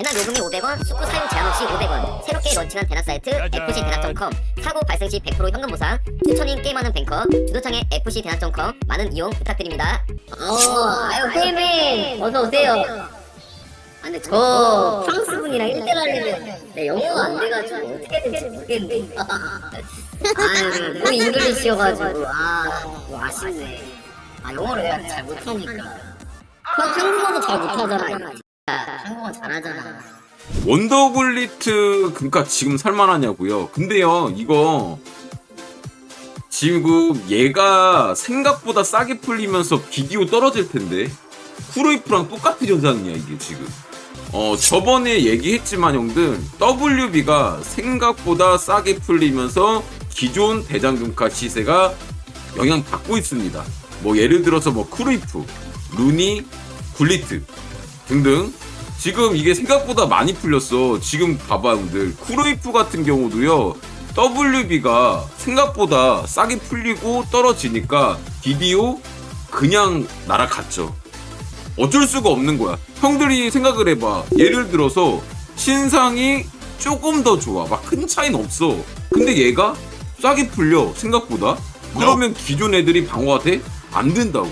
대낮 요금이 500원, 숙구 사용 제한 없이 500원. 새롭게 런칭한 대낮 사이트 FC 대낮.com. 사고 발생 시 100% 현금 보상. 추천인 게임하는 뱅커. 주소창에 FC 대낮.com. 많은 이용 부탁드립니다. 어, 아유, 혜민! 어서 오세요. 아, 근데 저 프랑스 분이랑 1대1 하려면 내 영어가 안 돼가지고 어떻게 될지 모르겠네. 아유, 뭐 잉글리시여가지고, 아, 뭐 아쉽네. 아, 영어를 내가 잘 못하니까. 형 한국어도 잘 못하잖아, 이거. 진짜. 한국어 잘하잖아. 원더굴리트 그러니까 지금 살만하냐고요. 근데요 이거 지금 얘가 생각보다 싸게 풀리면서 비디오 떨어질 텐데 쿠로이프랑 똑같은 현상이야 이게 지금. 어 저번에 얘기했지만 형들 WB가 생각보다 싸게 풀리면서 기존 대장금카 시세가 영향 받고 있습니다. 뭐 예를 들어서 뭐 쿠로이프, 루니, 굴리트 등등 지금 이게 생각보다 많이 풀렸어. 지금 봐봐, 형들. 쿠로이프 같은 경우도요. WB가 생각보다 싸게 풀리고 떨어지니까 비디오 그냥 날아갔죠. 어쩔 수가 없는 거야. 형들이 생각을 해봐. 예를 들어서 신상이 조금 더 좋아. 막 큰 차이는 없어. 근데 얘가 싸게 풀려. 생각보다. 그러면 기존 애들이 방어가 돼? 안 된다고.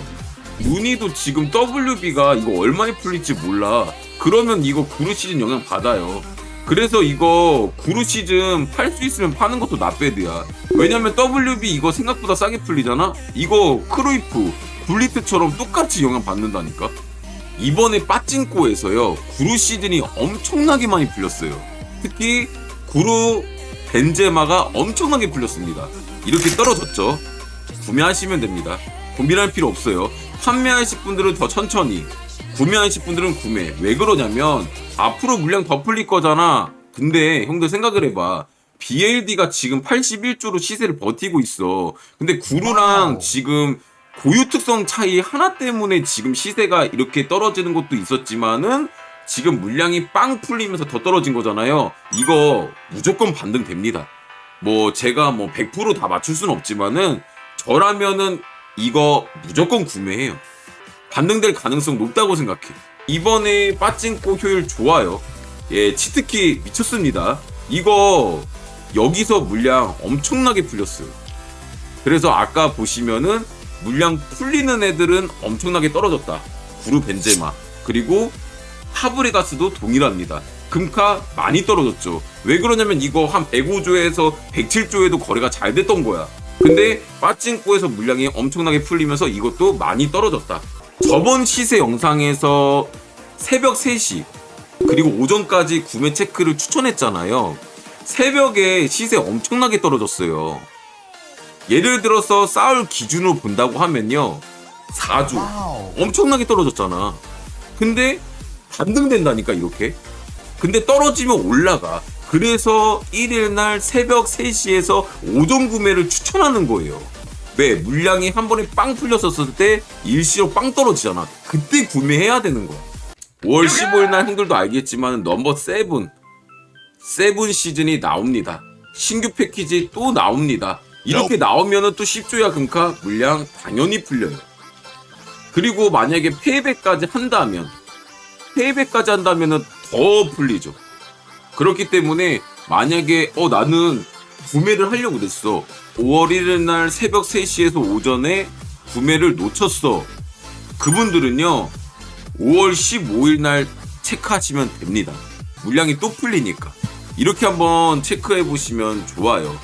루니도 지금 WB가 이거 얼마에 풀릴지 몰라. 그러면 이거 구루 시즌 영향 받아요. 그래서 이거 구루 시즌 팔 수 있으면 파는 것도 나배드야. 왜냐면 WB 이거 생각보다 싸게 풀리잖아? 이거 크루이프, 굴리트처럼 똑같이 영향 받는다니까? 이번에 빠찡꼬에서요, 구루 시즌이 엄청나게 많이 풀렸어요. 특히 구루 벤제마가 엄청나게 풀렸습니다. 이렇게 떨어졌죠? 구매하시면 됩니다. 고민할 필요 없어요. 판매하실 분들은 더 천천히, 구매하실 분들은 구매. 왜 그러냐면 앞으로 물량 더 풀릴 거잖아. 근데 형들 생각을 해봐. BLD가 지금 81조로 시세를 버티고 있어. 근데 구루랑 지금 고유 특성 차이 하나 때문에 지금 시세가 이렇게 떨어지는 것도 있었지만은 지금 물량이 빵 풀리면서 더 떨어진 거잖아요. 이거 무조건 반등됩니다. 뭐 제가 뭐 100%다 맞출 수는 없지만은 저라면은 이거 무조건 구매해요. 반등될 가능성 높다고 생각해. 이번에 빠찡꼬 효율 좋아요. 예, 치트키 미쳤습니다. 이거 여기서 물량 엄청나게 풀렸어요. 그래서 아까 보시면은 물량 풀리는 애들은 엄청나게 떨어졌다. 구루 벤제마 그리고 파브레가스도 동일합니다. 금카 많이 떨어졌죠. 왜 그러냐면 이거 한 105조에서 107조에도 거래가 잘 됐던 거야. 근데 빠찡꼬에서 물량이 엄청나게 풀리면서 이것도 많이 떨어졌다. 저번 시세 영상에서 새벽 3시 그리고 오전까지 구매 체크를 추천했잖아요. 새벽에 시세 엄청나게 떨어졌어요. 예를 들어서 싸울 기준으로 본다고 하면요. 4주. 엄청나게 떨어졌잖아. 근데 반등된다니까 이렇게. 근데 떨어지면 올라가. 그래서 1일 날 새벽 3시에서 오전 구매를 추천하는 거예요. 왜? 물량이 한 번에 빵 풀렸었을 때 일시로 빵 떨어지잖아. 그때 구매해야 되는 거야. 5월 15일 날 형들도 알겠지만 넘버 7. 세븐 시즌이 나옵니다. 신규 패키지 또 나옵니다. 이렇게 나오면은 또 10조야 금카 물량 당연히 풀려요. 그리고 만약에 페이백까지 한다면 페이백까지 한다면은 더 풀리죠. 그렇기 때문에 만약에 어 나는 구매를 하려고 그랬어. 5월 1일 날 새벽 3시에서 오전에 구매를 놓쳤어. 그분들은요. 5월 15일 날 체크하시면 됩니다. 물량이 또 풀리니까. 이렇게 한번 체크해 보시면 좋아요.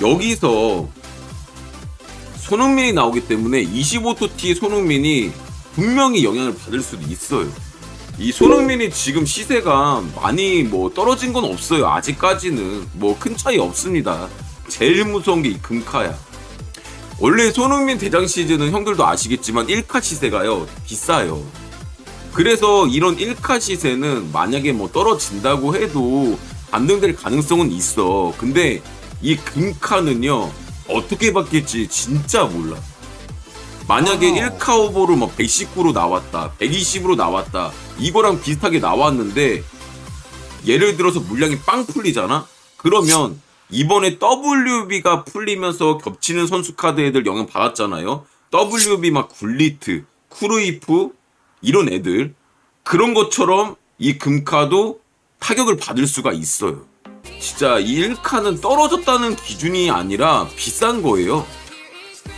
여기서 손흥민이 나오기 때문에 25토티 손흥민이 분명히 영향을 받을 수도 있어요. 이 손흥민이 지금 시세가 많이 뭐 떨어진 건 없어요. 아직까지는 뭐 큰 차이 없습니다. 제일 무서운 게 이 금카야. 원래 손흥민 대장 시즌은 형들도 아시겠지만 1카 시세가요 비싸요. 그래서 이런 1카 시세는 만약에 뭐 떨어진다고 해도 반등될 가능성은 있어. 근데 이 금카는요 어떻게 바뀔지 진짜 몰라. 만약에 1카 오버로 막 119로 나왔다, 120으로 나왔다, 이거랑 비슷하게 나왔는데 예를 들어서 물량이 빵 풀리잖아? 그러면 이번에 WB가 풀리면서 겹치는 선수 카드 애들 영향 받았잖아요. WB 막 굴리트, 쿠루이프 이런 애들 그런 것처럼 이 금카도 타격을 받을 수가 있어요. 진짜 이 1카는 떨어졌다는 기준이 아니라 비싼 거예요.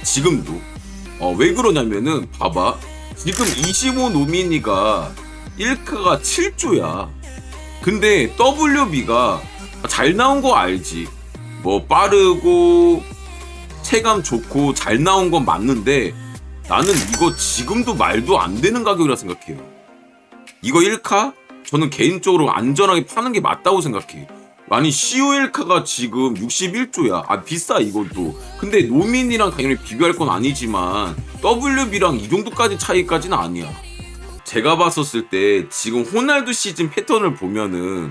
지금도. 어, 왜 그러냐면은, 봐봐. 지금 25 노미니가 1카가 7조야. 근데 WB가 잘 나온 거 알지. 뭐 빠르고 체감 좋고 잘 나온 건 맞는데 나는 이거 지금도 말도 안 되는 가격이라 생각해요. 이거 1카? 저는 개인적으로 안전하게 파는 게 맞다고 생각해. 아니 COL카가 지금 61조야. 아 비싸 이것도. 근데 노민이랑 당연히 비교할 건 아니지만 WB랑 이 정도까지 차이까지는 아니야. 제가 봤었을 때 지금 호날두 시즌 패턴을 보면은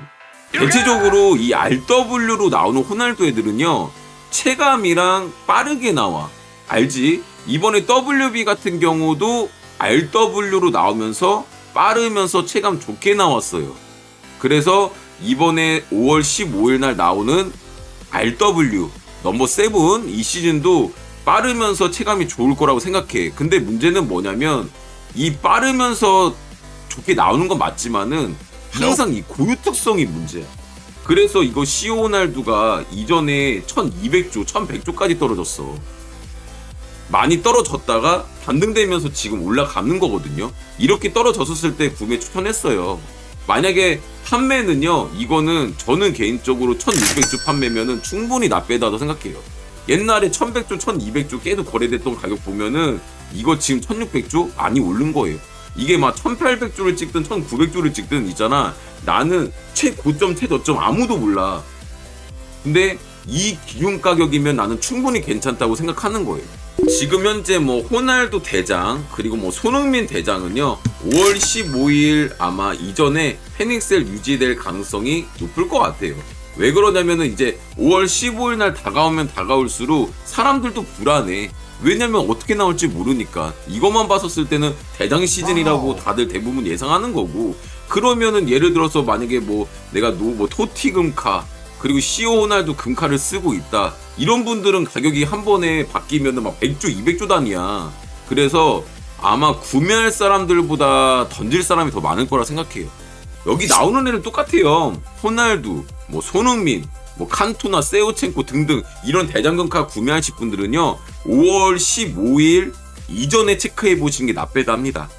대체적으로 이 RW로 나오는 호날두 애들은요 체감이랑 빠르게 나와 알지? 이번에 WB 같은 경우도 RW로 나오면서 빠르면서 체감 좋게 나왔어요 그래서 이번에 5월 15일 날 나오는 RW 넘버 7이 시즌도 빠르면서 체감이 좋을 거라고 생각해 근데 문제는 뭐냐면 이 빠르면서 좋게 나오는 건 맞지만은 항상 이 고유 특성이 문제야. 그래서 이거 시오날두가 이전에 1200조, 1100조까지 떨어졌어. 많이 떨어졌다가 반등되면서 지금 올라가는 거거든요. 이렇게 떨어졌을 때 구매 추천했어요. 만약에 판매는요, 이거는 저는 개인적으로 1600조 판매면은 충분히 나쁘다고 생각해요. 옛날에 1100조, 1200조 깨도 거래됐던 가격 보면은 이거 지금 1600조 많이 오른 거예요. 이게 막 1800조를 찍든 1900조를 찍든 있잖아. 나는 최고점, 최저점 아무도 몰라. 근데 이 기준 가격이면 나는 충분히 괜찮다고 생각하는 거예요. 지금 현재 뭐 호날두 대장 그리고 뭐 손흥민 대장은요 5월 15일 아마 이전에 페닉셀 유지될 가능성이 높을 것 같아요. 왜 그러냐면은 이제 5월 15일 날 다가오면 다가올수록 사람들도 불안해. 왜냐면 어떻게 나올지 모르니까 이것만 봤었을 때는 대장 시즌이라고 다들 대부분 예상하는 거고 그러면은 예를 들어서 만약에 뭐 내가 노 뭐 토티 금카 그리고 시오 호날두 금카를 쓰고 있다 이런 분들은 가격이 한 번에 바뀌면은 막 100조 200조 단위야 그래서 아마 구매할 사람들보다 던질 사람이 더 많을 거라 생각해요 여기 나오는 애는 똑같아요 호날두 뭐 손흥민 뭐 칸토나 세오첸코 등등 이런 대장금카 구매하실 분들은요 5월 15일 이전에 체크해 보시는 게 낫배다 합니다.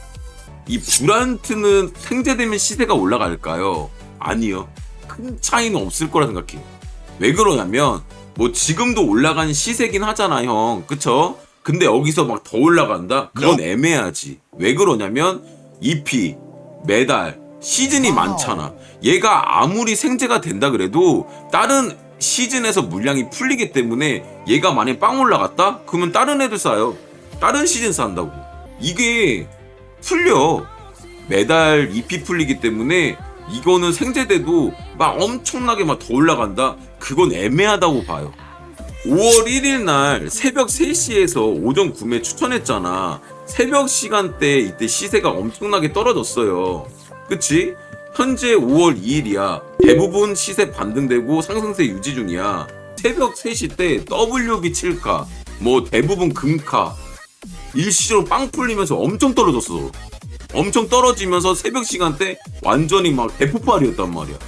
이 브란트는 생제되면 시세가 올라갈까요? 아니요. 큰 차이는 없을 거라 생각해요. 왜 그러냐면 뭐 지금도 올라간 시세긴 하잖아 형. 그쵸? 근데 여기서 막 더 올라간다? 그건 애매하지. 왜 그러냐면 EP, 메달, 시즌이 많잖아. 얘가 아무리 생제가 된다 그래도 다른 시즌에서 물량이 풀리기 때문에 얘가 만약 빵 올라갔다? 그러면 다른 애들 싸요. 다른 시즌 산다고. 이게 풀려. 매달 EP 풀리기 때문에 이거는 생제돼도 막 엄청나게 막 더 올라간다? 그건 애매하다고 봐요. 5월 1일 날 새벽 3시에서 오전 구매 추천했잖아. 새벽 시간대 이때 시세가 엄청나게 떨어졌어요. 그치? 현재 5월 2일이야. 대부분 시세 반등되고 상승세 유지 중이야. 새벽 3시 때 WB 7카, 뭐 대부분 금카, 일시적으로 빵 풀리면서 엄청 떨어졌어. 엄청 떨어지면서 새벽 시간대 완전히 막 대폭발이었단 말이야.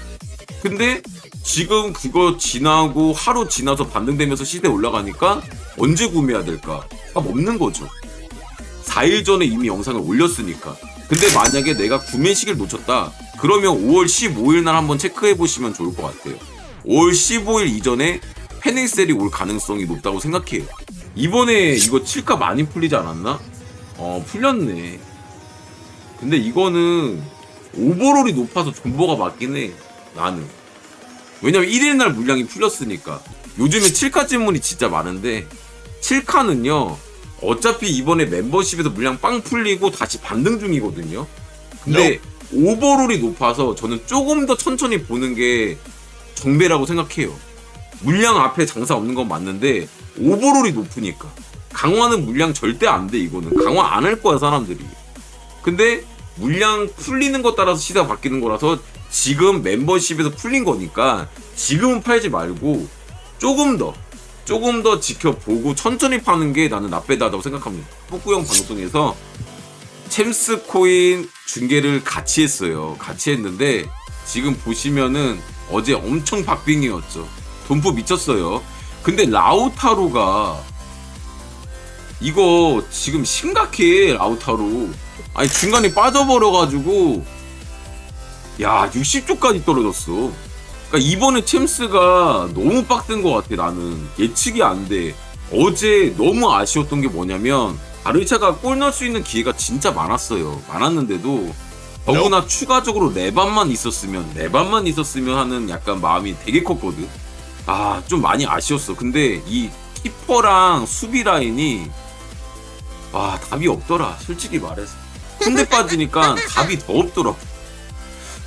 근데 지금 그거 지나고 하루 지나서 반등되면서 시세 올라가니까 언제 구매해야 될까? 답 없는 거죠. 4일 전에 이미 영상을 올렸으니까. 근데 만약에 내가 구매 시기를 놓쳤다. 그러면 5월 15일 날 한번 체크해 보시면 좋을 것 같아요. 5월 15일 이전에 패닉셀이 올 가능성이 높다고 생각해요. 이번에 이거 7가 많이 풀리지 않았나? 어, 풀렸네. 근데 이거는 오버롤이 높아서 존버가 맞긴 해. 나는. 왜냐면 1일 날 물량이 풀렸으니까. 요즘에 7카 질문이 진짜 많은데 7카는요. 어차피 이번에 멤버십에서 물량 빵 풀리고 다시 반등 중이거든요. 근데 오버롤이 높아서 저는 조금 더 천천히 보는 게 정배라고 생각해요. 물량 앞에 장사 없는 건 맞는데 오버롤이 높으니까 강화는 물량 절대 안 돼 이거는 강화 안 할 거야 사람들이. 근데 물량 풀리는 것 따라서 시세가 바뀌는 거라서 지금 멤버십에서 풀린 거니까 지금은 팔지 말고 조금 더 조금 더 지켜보고 천천히 파는 게 나는 나쁘다고 생각합니다. 뿌꾸형 방송에서 챔스 코인 중계를 같이 했어요. 같이 했는데 지금 보시면은 어제 엄청 박빙이었죠. 돈포 미쳤어요. 근데 라우타로가 이거 지금 심각해 라우타로. 아니 중간에 빠져버려가지고 야 60조까지 떨어졌어. 그러니까 이번에 챔스가 너무 빡센 것 같아 나는 예측이 안 돼. 어제 너무 아쉬웠던 게 뭐냐면 아르차가 골 넣을 수 있는 기회가 진짜 많았어요. 많았는데도 더구나 추가적으로 레반만 있었으면 레반만 있었으면 하는 약간 마음이 되게 컸거든. 아 좀 많이 아쉬웠어. 근데 이 키퍼랑 수비 라인이 와 답이 없더라. 솔직히 말해서 군대 빠지니까 답이 더 없더라고.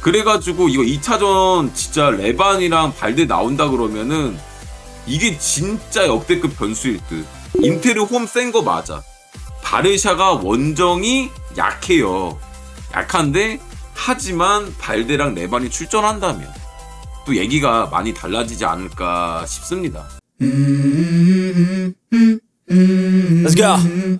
그래가지고 이거 2차전 진짜 레반이랑 발대 나온다 그러면은 이게 진짜 역대급 변수일 듯. 인테르 홈 센 거 맞아. 바르샤가 원정이 약해요. 약한데 하지만 발대랑 레반이 출전한다면 또 얘기가 많이 달라지지 않을까 싶습니다. Let's go.